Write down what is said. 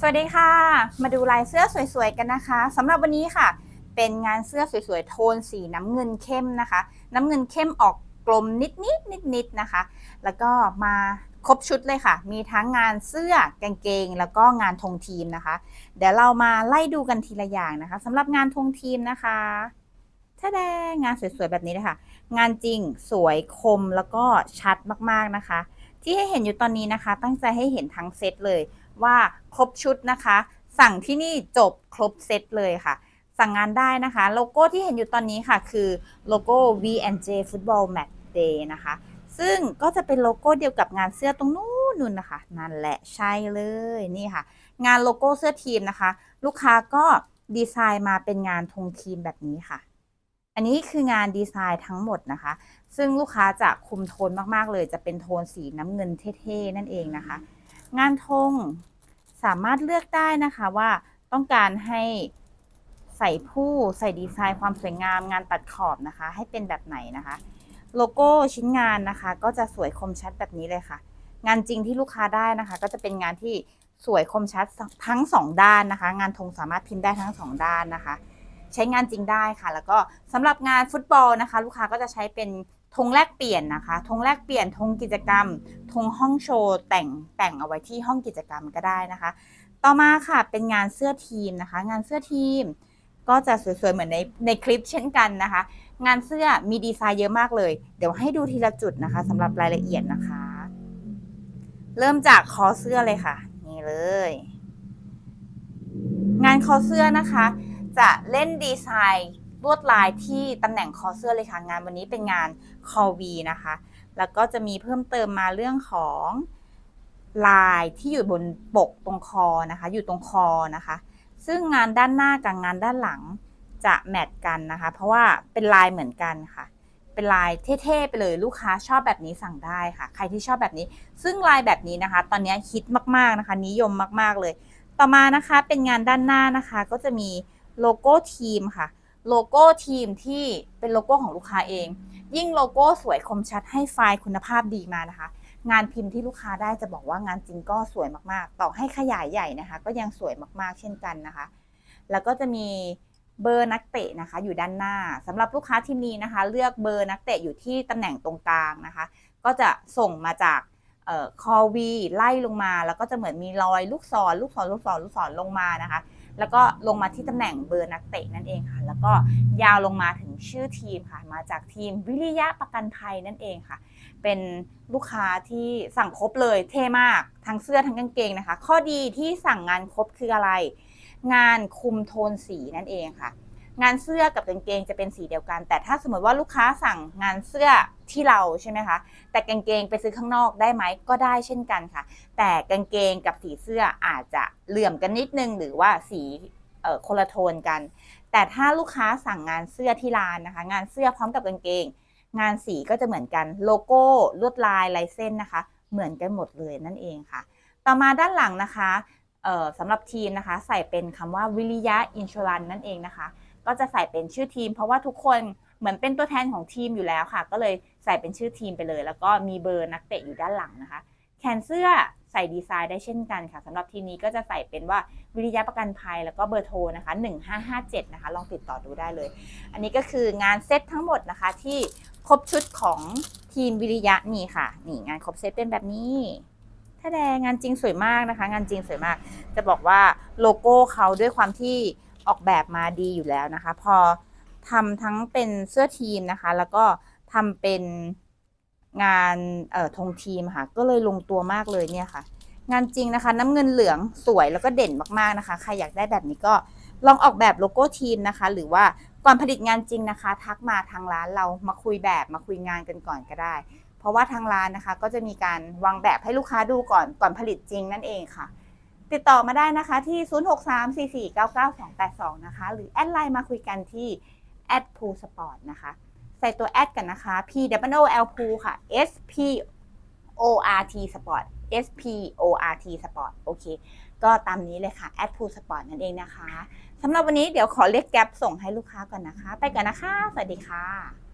สวัสดีค่ะ มาดูลายเสื้อสวยๆกันนะคะสำหรับวันนี้ค่ะ เป็นงานเสื้อสวยๆโทนสีน้ำเงินเข้มนะคะ น้ำเงินเข้มออกกลมนิดๆนิดๆนะคะ แล้วก็มาครบชุดเลยค่ะ มีทั้งงานเสื้อกางเกง แล้วก็งานธงทีมนะคะ เดี๋ยวเรามาไล่ดูกันทีละอย่างนะคะสำหรับงานธงทีมนะคะถ้าแดงงานสวยๆแบบนี้เลยค่ะ งานจริงสวยคมแล้วก็ชัดมากๆนะคะ ที่ให้เห็นอยู่ตอนนี้นะคะ ตั้งใจให้เห็นทั้งเซตเลย ว่าครบชุดนะคะ สั่งที่นี่จบครบเซตเลยค่ะ สั่งงานได้นะคะ โลโก้ที่เห็นอยู่ตอนนี้ค่ะ คือโลโก้ V&J Football Match Day นะคะ ซึ่งก็จะเป็นโลโก้เดียวกับงานเสื้อตรงนู้นนู่นนะคะ นั่นแหละใช่เลยนี่ค่ะ งานโลโก้เสื้อทีมนะคะ ลูกค้าก็ดีไซน์มาเป็นงานธงทีมแบบนี้ค่ะ อันนี้คืองานดีไซน์ทั้งหมดนะคะ ซึ่งลูกค้าจะคุมโทนมากๆเลย จะเป็นโทนสีน้ำเงินเท่ๆนั่นเองนะคะ งานธงสามารถเลือกได้นะคะว่าต้องการให้ใส่ผู้ใส่ดีไซน์ความสวยงามงานตัดขอบนะคะ ให้เป็นแบบไหนนะคะ โลโก้ชิ้นงานนะคะ ก็จะสวยคมชัดแบบนี้เลยค่ะ งานจริงที่ลูกค้าได้นะคะ ก็จะเป็นงานที่สวยคมชัดทั้งสองด้านนะคะ งานธงสามารถพิมพ์ได้ทั้งสองด้านนะคะ ใช้งานจริงได้ค่ะ แล้วก็สำหรับงานฟุตบอลนะคะ ลูกค้าก็จะใช้เป็น ธงแลกเปลี่ยนนะคะธงแลกเปลี่ยนธงกิจกรรมธงห้องโชว์แต่งแต่งเอาไว้ที่ห้องกิจกรรมก็ได้นะคะ ต่อมาค่ะเป็นงานเสื้อทีมนะคะ งานเสื้อทีม ก็จะสวยๆเหมือนในในคลิปเช่นกันนะคะ งานเสื้อมีดีไซน์เยอะมากเลย เดี๋ยวให้ดูทีละจุดนะคะสำหรับรายละเอียดนะคะ เริ่มจากคอเสื้อเลยค่ะ นี่เลย งานคอเสื้อนะคะ จะเล่นดีไซน์ ลวดลายที่ตำแหน่งคอเสื้อเลยค่ะ งานวันนี้เป็นงานคอวีนะคะ แล้วก็จะมีเพิ่มเติมมาเรื่องของลายที่อยู่บนปกตรงคอนะคะ อยู่ตรงคอนะคะ ซึ่งงานด้านหน้ากับงานด้านหลังจะแมทกันนะคะ เพราะว่าเป็นลายเหมือนกันค่ะ เป็นลายเท่ๆไปเลยลูกค้าชอบแบบนี้สั่งได้ค่ะ ใครที่ชอบแบบนี้ ซึ่งลายแบบนี้นะคะ ตอนนี้ฮิตมากๆนะคะ นิยมมากๆเลย ต่อมานะคะเป็นงานด้านหน้านะคะ ก็จะมีโลโก้ทีมค่ะ โลโก้ทีมที่เป็นโลโก้ของลูกค้าเอง ยิ่งโลโก้สวยคมชัดให้ไฟล์คุณภาพดีมานะคะ งานพิมพ์ที่ลูกค้าได้จะบอกว่างานจริงก็สวยมากๆ ต่อให้ขยายใหญ่นะคะ ก็ยังสวยมากๆ เช่นกันนะคะ แล้วก็จะมีเบอร์นักเตะนะคะ อยู่ด้านหน้าสำหรับลูกค้าทีมนี้นะคะ เลือกเบอร์นักเตะอยู่ที่ตำแหน่งตรงกลางนะคะ ก็จะส่งมาจากคอวีไล่ลงมา แล้วก็จะเหมือนมีรอยลูกศรลูกศรลูกศรลูกศรลงมานะคะ แล้วก็ลงมาที่ตำแหน่งเบอร์นักเตะนั่นเองค่ะ แล้วก็ยาวลงมาถึงชื่อทีมค่ะ มาจากทีมวิริยะประกันภัยนั่นเองค่ะ เป็นลูกค้าที่สั่งครบเลยเท่มาก ทั้งเสื้อทั้งกางเกงนะคะ ข้อดีที่สั่งงานครบคืออะไร งานคุมโทนสีนั่นเองค่ะ งานเสื้อกับกางเกงจะเป็นสีเดียวกัน แต่ถ้าสมมติว่าลูกค้าสั่งงานเสื้อที่เราใช่ไหมคะ แต่กางเกงไปซื้อข้างนอกได้ไหมก็ได้เช่นกันค่ะ แต่กางเกงกับสีเสื้ออาจจะเหลื่อมกันนิดนึง หรือว่าสีเอ่อคนละโทนกัน แต่ถ้าลูกค้าสั่งงานเสื้อที่ร้านนะคะ งานเสื้อพร้อมกับกางเกง งานสีก็จะเหมือนกันโลโก้ลวดลายลายเส้นนะคะ เหมือนกันหมดเลยนั่นเองค่ะ ต่อมาด้านหลังนะคะสำหรับทีมนะคะ ใส่เป็นคำว่าวิริยะอินชลันนั่นเองนะคะ ก็จะใส่เป็นชื่อทีม เพราะว่าทุกคนเหมือนเป็นตัวแทนของทีมอยู่แล้วค่ะ ก็เลยใส่เป็นชื่อทีมไปเลย แล้วก็มีเบอร์นักเตะอยู่ด้านหลังนะคะ แขนเสื้อใส่ดีไซน์ได้เช่นกันค่ะสำหรับทีมนี้ก็จะใส่เป็นว่าวิริยะประกันภัยแล้วก็เบอร์โทรนะคะ 1557 นะคะ ลองติดต่อดูได้เลย อันนี้ก็คืองานเซตทั้งหมดนะคะที่ครบชุดของทีมวิริยะนี่ค่ะนี่งานครบเซตเป็นแบบนี้ถ้าแดงงานจริงสวยมากนะคะ งานจริงสวยมาก จะบอกว่าโลโก้เขาด้วยความที่ ออกแบบมาดีอยู่แล้วนะคะ พอทำทั้งเป็นเสื้อทีมนะคะ แล้วก็ทำเป็นงานเอ่อธงทีมค่ะ ก็เลยลงตัวมากเลยเนี่ยค่ะ งานจริงนะคะ น้ำเงินเหลืองสวยแล้วก็เด่นมากๆนะคะ ใครอยากได้แบบนี้ก็ลองออกแบบโลโก้ทีมนะคะ หรือว่าก่อนผลิตงานจริงนะคะ ทักมาทางร้านเรามาคุยแบบมาคุยงานกันก่อนก็ได้ เพราะว่าทางร้านนะคะ ก็จะมีการวางแบบให้ลูกค้าดูก่อนก่อนผลิตจริงนั่นเองค่ะ ติดต่อมาได้นะคะที่ 0634499282 นะคะ หรือแอดไลน์มาคุยกันที่แอดพูสปอร์ตนะคะ ใส่ตัวแอดกันนะคะ P W O L พูค่ะ S P O R T Sport S P O R T Sport โอเค ก็ตามนี้เลยค่ะแอดพูสปอร์ตนั่นเองนะคะสำหรับวันนี้เดี๋ยวขอเรียกแก๊ปส่งให้ลูกค้าก่อนนะคะ ไปก่อนนะคะ สวัสดีค่ะ